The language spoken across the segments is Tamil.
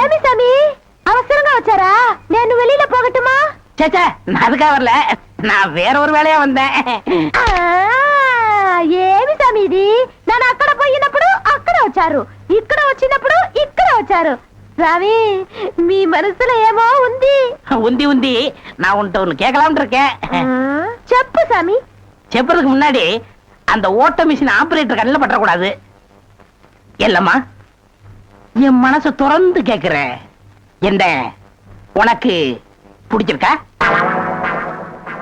ఏమి సమి అవసరంగా వచ్చారా? నేను వెళ్ళిలో పోగట్టుమా? చచ్చా నాది కావర్లే. నా వేరొరు వేళయా ఉందా. ఏమి సమీది నన్ను అక్కడ పోయినప్పుడు అక్కడ వచ్చారు. ఇక్కడ వచ్చినప్పుడు ఇక్కడ వచ్చారు. రవి మీ మనసులో ఏమో ఉంది உந்தி உந்தி நான் உன்கிட்ட ஒண்ணு கேட்கலாம்னு இருக்கேன் ఆ, చెప్పు సమీ செப்புறதுக்கு முன்னாடி அந்த ஓட்ட மிஷின் ஆபரேட்டர் கண்ணில் பற்றக்கூடாது இல்லம்மா என் மனசு திறந்து கேக்குறேன் என்ன உனக்கு பிடிச்சிருக்கா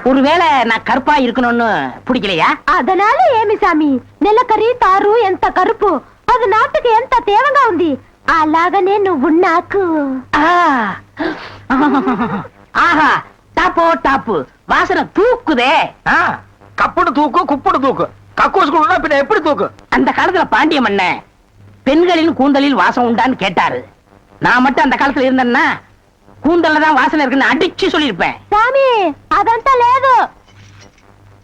ஒருவேளை நான் கருப்பா இருக்கணும்னு பிடிக்கலையா అదనాల ఏమి సామి నెలకరి తారు ఎంత కరుపు అది నాటుకి ఎంత తేవగా ఉంది అలాగనే నువ్వు నాకు ఆహా టాపో టాప్ వాసన தூக்குதே. கப்புடு தூக்கு குப்புடு தூக்கு. கக்கூசுக்குடுனா பின்ன எப்படி தூக்கு? அந்த காலத்துல பாண்டிய மன்னன் பெண்களின் கூந்தலில் வாசம் உண்டான்னு கேட்டாரு. நான் மட்டும் அந்த காலத்துல இருந்தேன்னா கூந்தல்ல தான் வாசனை இருக்குன்னு அடிச்சு சொல்லிருப்பேன் சாமி అదంతా లేదు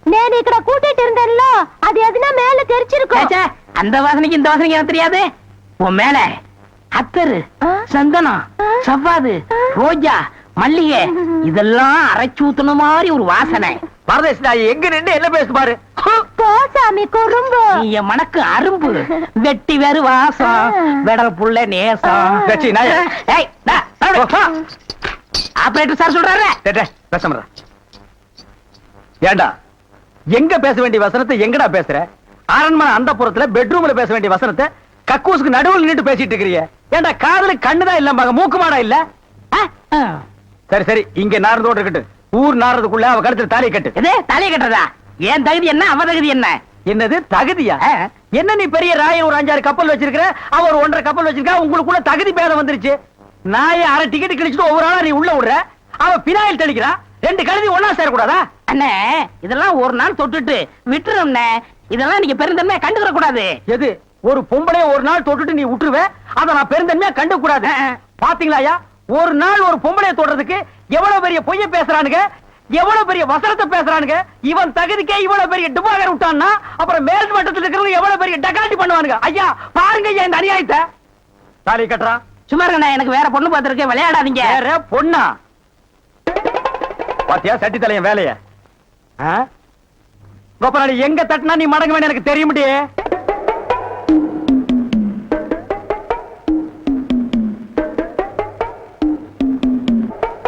నేను ఇక్కడ కూటిట్టు இருந்தேன்లో అది ఎదినా మేల తెరిచిరుకో அந்த வாசனைக்கு இந்த வாசனைக்கு எனக்கு தெரியாது. உன் மேல அத்தரு? சந்தனம்? சவ்வாது? ரோஜா மல்லிகை இதெல்லாம் அரைச்சு ஊத்துன மாதிரி ஒரு வாசனை. பரதேசி நான் எங்க நின்று என்ன பேசு பாரு? போ சாமி குறும்பு. நீ மனக்கு அரும்பு. வெட்டி வேறு வாசம். வெடல் புள்ள நேசம். ஆபரேட்டர் சார் சொல்றாரு. பேசாம. ஏண்டா எங்க பேச வேண்டிய வசனத்தை எங்கடா பேசுற? அரண்மனை அந்த புறத்துல பெட்ரூம்ல பேச வேண்டிய வசனத்தை கக்கூசுக்கு நடுவுல நின்று பேசிட்டு இருக்கிறிய. ஏண்டா காதுல கண்ணுதான் இல்ல மக மூக்கு மாடா இல்ல. சரி சரி இங்க நாரதோட இருக்கட்டும். ஊர் நாரதுக்குள்ள அவ கழுத்துல தாலியை கட்டு. எது தலையை கட்டுறதா? என் தகுதி என்ன அவ தகுதி என்ன? என்னது தகுதியா. என்ன நீ பெரிய ராயன் ஒரு அஞ்சாறு கப்பல் வச்சிருக்கிற? அவ ஒரு ஒன்றரை கப்பல் வச்சிருக்கா? உங்களுக்குள்ள தகுதி பேதம் வந்துருச்சு. நாயை அரை டிக்கெட் கிழிச்சிட்டு ஒவ்வொரு ஆளா நீ உள்ள விடுற? அவ பினாயில் தெளிக்கிறா? ரெண்டு கழுதி ஒன்னா சேரக்கூடாதா? அண்ணே இதெல்லாம் ஒரு நாள் தொட்டுட்டு விட்டுரும்ண்ணே. இதெல்லாம் நீங்க பெருந்தன்மையா கண்டுக்கிற கூடாது எது? ஒரு பொம்பளைய ஒரு நாள் தொட்டுட்டு நீ விட்டுருவ அத நான் பெருந்தன்மையா கண்டு கூடாது. பாத்தீங்களா ஐயா? ஒரு நாள் ஒரு பொம்பளைய தொடுறதுக்கு எவ்வளவு பெரிய பொய்ய பேசுறானுங்க? எவ்வளவு பெரிய வசனத்தை பேசுறானுங்க? இவன் தகுதிக்கே இவ்வளவு பெரிய டிபாகர் விட்டான்னா அப்புறம் மேல் மட்டத்துல இருக்கிறவங்க எவ்வளவு பெரிய டகாட்டி பண்ணுவானுங்க? ஐயா பாருங்க ஐயா இந்த அநியாயத்தை. தாலி கட்டுறா. சும்மா இருங்கண்ணே எனக்கு வேற பொண்ணு பார்த்திருக்கேன். விளையாடாதீங்க. வேற பொண்ணா? பாத்தியா சட்டி தலையன் வேலைய கோபநாடி எங்க தட்டினா நீ மடங்க வேணும் எனக்கு தெரிய முடியே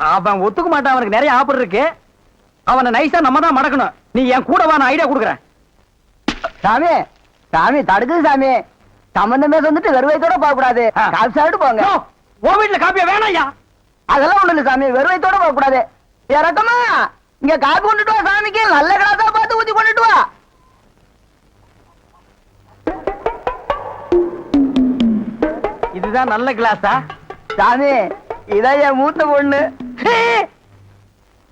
அவன் ஒத்துக்க மாட்டான் அவனுக்கு நிறைய ஆஃபர் இருக்கு. அவனை நைஸா நம்ம தான் மடக்கணும். நீ என் கூட வா நான் ஐடியா கொடுக்குறேன். சாமி சாமி தடுக்குது சாமி. சம்பந்தமே வந்துட்டு வெறுவைத்தோட போக கூடாது ஆ. காசு சாப்பிட்டு போங்க. உன் வீட்டுல காப்பியா வேணாம் ஐயா. அதெல்லாம் ஒண்ணு இல்ல சாமி வெறுவைத்தோட போக கூடாது இறக்கமா. இங்க காப்பி கொண்டுட்டு வா சாமிக்கு நல்ல கிளாஸா பார்த்து ஊத்தி கொண்டுட்டு வா. இதுதான் நல்ல கிளாஸா சாமி இதான் என் மூத்த பொண்ணு.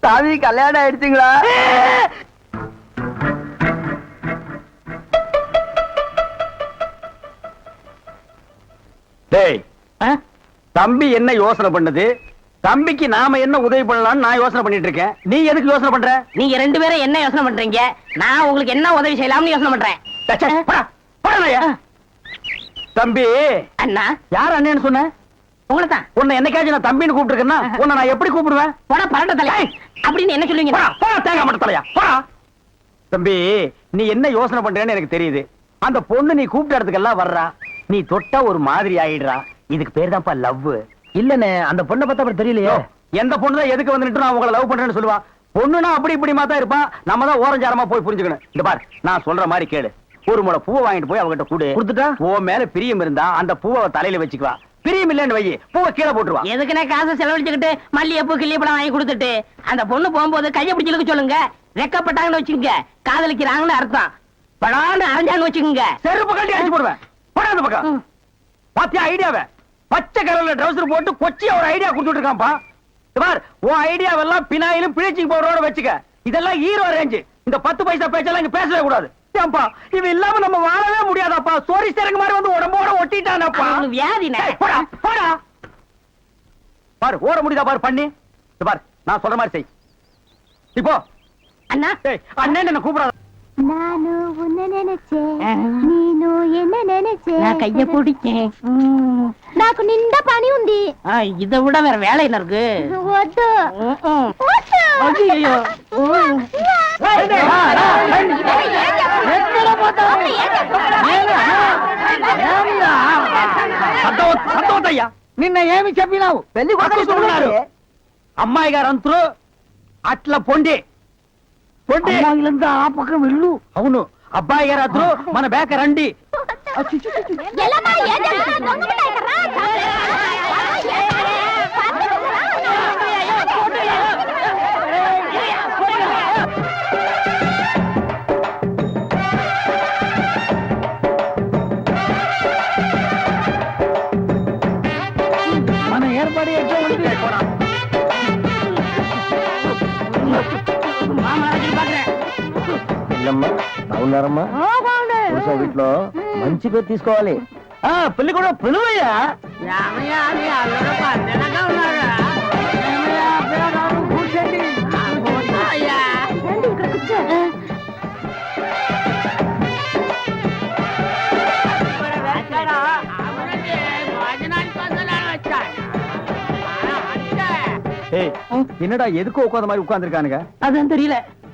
சாமி கல்யாணம் ஆயிடுச்சுங்களா? டேய்? தம்பி என்ன யோசனை பண்ணுது? தம்பிக்கு நாம என்ன உதவி பண்ணலாம்னு நான் யோசனை பண்ணிட்டு இருக்கேன். நீ எதுக்கு யோசனை பண்ற? நீங்க ரெண்டு பேரும் என்ன யோசனை பண்றீங்க? நான் உங்களுக்கு என்ன உதவி செய்யலாம்னு யோசனை பண்றேன். தம்பி அண்ணா. யார் அண்ணன்னு சொன்ன? உங்களை தான் உன்னை என்னைக்காச்சும் நான் தம்பின்னு கூப்பிட்டுருக்கேன்னா உன்னை நான் எப்படி கூப்பிடுவேன்? தலை. அப்படின்னு என்ன சொல்லுவீங்க? தேங்காய் மட்டும் தலையா? போடா. தம்பி நீ என்ன யோசனை பண்றேன்னு எனக்கு தெரியுது. அந்த பொண்ணு நீ கூப்பிட்ட இடத்துக்கெல்லாம் வர்றா. நீ தொட்டா ஒரு மாதிரி ஆயிடுறா. இதுக்கு பேர் தான்ப்பா லவ். இல்லண்ணே அந்த பொண்ணை பார்த்தா அப்புறம் தெரியலையே. எந்த பொண்ணு தான் எதுக்கு வந்துட்டு நான் உங்களை லவ் பண்றேன்னு சொல்லுவா? பொண்ணுனா அப்படி இப்படி தான் இருப்பான் நம்ம தான் ஓரஞ்சாரமா போய் புரிஞ்சுக்கணும். இந்த பார் நான் சொல்ற மாதிரி கேளு. ஒரு முளை பூவை வாங்கிட்டு போய் அவகிட்ட கூடு. கொடுத்துட்டா? உன் மேல பிரியம் இருந்தா அந்த பூவை தலையில வச்சுக்குவா. பிரியம் இல்லைன்னு வை பூவை கீழே போட்டுருவா. எதுக்குனே காசை செலவழிச்சுக்கிட்டு மல்லிகைப்பூ கிள்ளிப்பழம் வாங்கி கொடுத்துட்டு? அந்த பொண்ணு போகும்போது கையை பிடிச்சிருக்க சொல்லுங்க. வெக்கப்பட்டாங்கன்னு வச்சுக்கோங்க. காதலிக்கிறாங்கன்னு அர்த்தம். படான்னு அரைஞ்சான்னு வச்சுக்கோங்க. செருப்பு கட்டி அடிச்சு போடுவேன். போடா அந்த பக்கம். பாத்தியா ஐடியாவை? பச்சை கலர்ல ட்ரவுசர் போட்டு கொச்சியா ஒரு ஐடியா கொடுத்துட்டு இருக்கான்ப்பா இந்த பார் உன் ஐடியாவெல்லாம் பினாயிலும் பிளீச்சிங் பவுடரோட வச்சுக்க. இதெல்லாம் ஹீரோ ரேஞ்சு இந்த பத்து பைசா பேச்செல்லாம் இங்க பேசவே கூடாது. ஏன்பா இவன் இல்லாம நம்ம வாழவே முடியாதாப்பா. சோரி சேரங்க மாதிரி வந்து உடம்போட ஒட்டிட்டானப்பா. அவனுக்கு வியாதினே. ஏய், போடா போடா. பாரு ஓட முடியுதா பாரு பண்ணி. பார் நான் சொல்ற மாதிரி செய். இப்போ அண்ணா. ஏய் அண்ணன் என்ன கூப்பிடாத? ನಾನು ಉನ್ನ ನೆನೆಚೆ ನೀನು ಎನ್ನ ನೆನೆಚೆ நான் கைய பிடிச்சேன் నాకు నిండా పని ఉంది இதை விட வேற வேலை என்ன இருக்கு వద్దు ம், ம். వద్దు. ஐயையோ. ம். సద్దవ- సద్దవద్దయ్యా నిన్న ఏమి చెప్పినావు పెళ్లి అక్కడ చూడారు. అమ్మాయి గారు అంతరు అట్లా పొండి పొండి అమ్మాయిలంతా ఆ పక్కన వెళ్ళు. అవును. అబ్బాయి గారు అద్దరు. మన బేక రండి. ఎల్లమ్మా, బాగున్నారమ్మా ఓ, బాగుండు. పురుష వీటిలో మంచి పేరు తీసుకోవాలి ఆ పెళ్లి కూడా పిలువయ్యా ఏమయ్యా, అది అల్లరి పందిలాగా ఉన్నాడా? ఆ, కూర్చోయ్యా. రండి, ఇక్కడ కూర్చో. అవునండి, భోజనానికి వదలని వచ్చాను. ఆ, అంతే. ஏய் என்னடா எதுக்கு உட்காந்த மாதிரி உட்கார்ந்துருக்கானுங்க அதான் தெரியல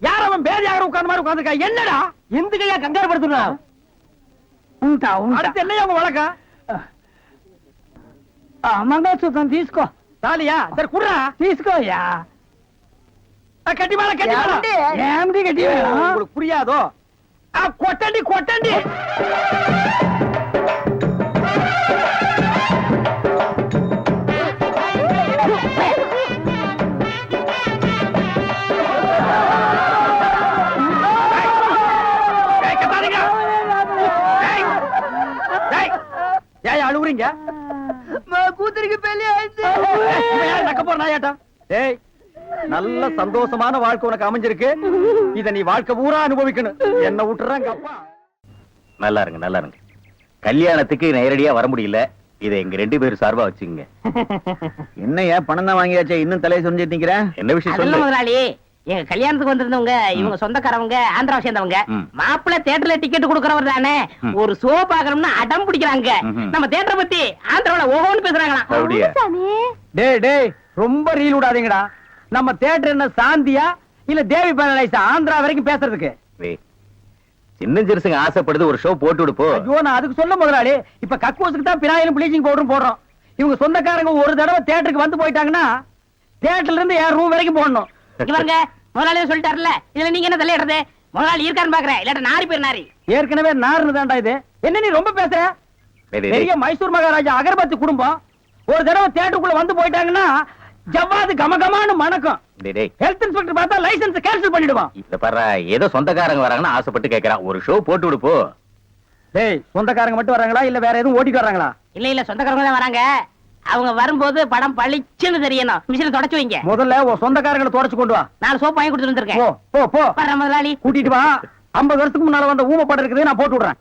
யார் அவன் பேர் யாரும் உட்கார்ந்த மாதிரி உட்கார்ந்துருக்கா என்னடா ఎందుకయ్యా కంగారు పడుతున్నా ఉంటా ఉంటా அடுத்து என்ன அவங்க வழக்கம் మంగళసూత్రం తీసుకో தாலியா சரி குடுறா తీసుకోయ్యా கட்டி மேல கட்டி மேல ఏమిటి గట్టి உங்களுக்கு புரியாதோ ஆ, கொட்டண்டி போறீங்க? கூத்தருக்கு நல்ல சந்தோஷமான வாழ்க்கை உனக்கு அமைஞ்சிருக்கு. இத நீ வாழ்க்கை பூரா அனுபவிக்கணும். என்ன விட்டுறாங்க நல்லா இருங்க நல்லா இருங்க. கல்யாணத்துக்கு நேரடியா வர முடியல. இதை எங்க ரெண்டு பேரும் சார்பா வச்சுங்க என்னையா பணம் தான் வாங்கியாச்சே? இன்னும் தலையை சொல்லிட்டு என்ன விஷயம் முதலாளி. எங்க கல்யாணத்துக்கு வந்திருந்தவங்க இவங்க சொந்தக்காரவங்க ஆந்திராவை சேர்ந்தவங்க. மாப்பிள்ளை தியேட்டர்ல டிக்கெட் கொடுக்கறவர் தானே. ஒரு ஷோ பாக்கணும்னு அடம் பிடிக்கிறாங்க. நம்ம தியேட்டரை பத்தி ஆந்திராவுல ஓஹோன்னு பேசுறாங்களாம். டேய் டேய் ரொம்ப ரீல் விடாதீங்கடா. நம்ம தியேட்டர் என்ன சாந்தியா? இல்ல தேவி பேரலைஸா ஆந்திரா வரைக்கும் பேசுறதுக்கு. வே சின்ன சிறுசுங்க ஆசைப்படுது ஒரு ஷோ போட்டு விடுப்போ. ஐயோ நான் அதுக்கு சொல்ல முதலாளி. இப்ப கக்கூசுக்கு தான் பினாயிலும் ப்ளீச்சிங் பவுடரும் போடுறோம். இவங்க சொந்தக்காரங்க ஒரு தடவை தியேட்டருக்கு வந்து போயிட்டாங்கன்னா தியேட்டர்ல இருந்து என் ரூம் வரைக்கும் போடணும். இவங்க முதலாளியே சொல்லிட்டாருல இதுல நீங்க என்ன தலையிடுறது? முதலாளி இருக்காருன்னு பாக்குறேன். இல்லாட்ட நாரி பேர் நாரி. ஏற்கனவே நார்னு தான்டா இது. என்ன நீ ரொம்ப பேசுற? டேய், டேய், பெரிய. மைசூர் மகாராஜா அகர்பத்தி குடும்பம் ஒரு தடவை தியேட்டருக்குள்ள வந்து போயிட்டாங்கன்னா ஜவ்வாது கமகமான்னு மணக்கும். டேய், டேய். ஹெல்த் இன்ஸ்பெக்டர் பார்த்தா லைசென்ஸ் கேன்சல் பண்ணிடுவான். இத பாரு ஏதோ சொந்தக்காரங்க வராங்கன்னு ஆசைப்பட்டு கேக்குறான் ஒரு ஷோ போட்டு விடு போ. டேய் சொந்தக்காரங்க மட்டும் வராங்களா? இல்ல வேற எதுவும் ஓட்டிட்டு வராங்களா? இல்ல இல்ல சொந்தக்காரங்க தான் வராங்க. அவங்க வரும்போது படம் பளிச்சுன்னு தெரியணும். மிஷினை தொடச்சு வைங்க. முதல்ல உன் சொந்தக்காரங்களை தொடச்சு கொண்டு வா. நாலு சோப்பு வாங்கி கொடுத்துட்டு வந்திருக்கேன். போ போ முதலாளி. கூட்டிட்டு வா. ஐம்பது வருஷத்துக்கு முன்னால வந்த ஊம படம் இருக்குது நான் போட்டு விடுறேன்.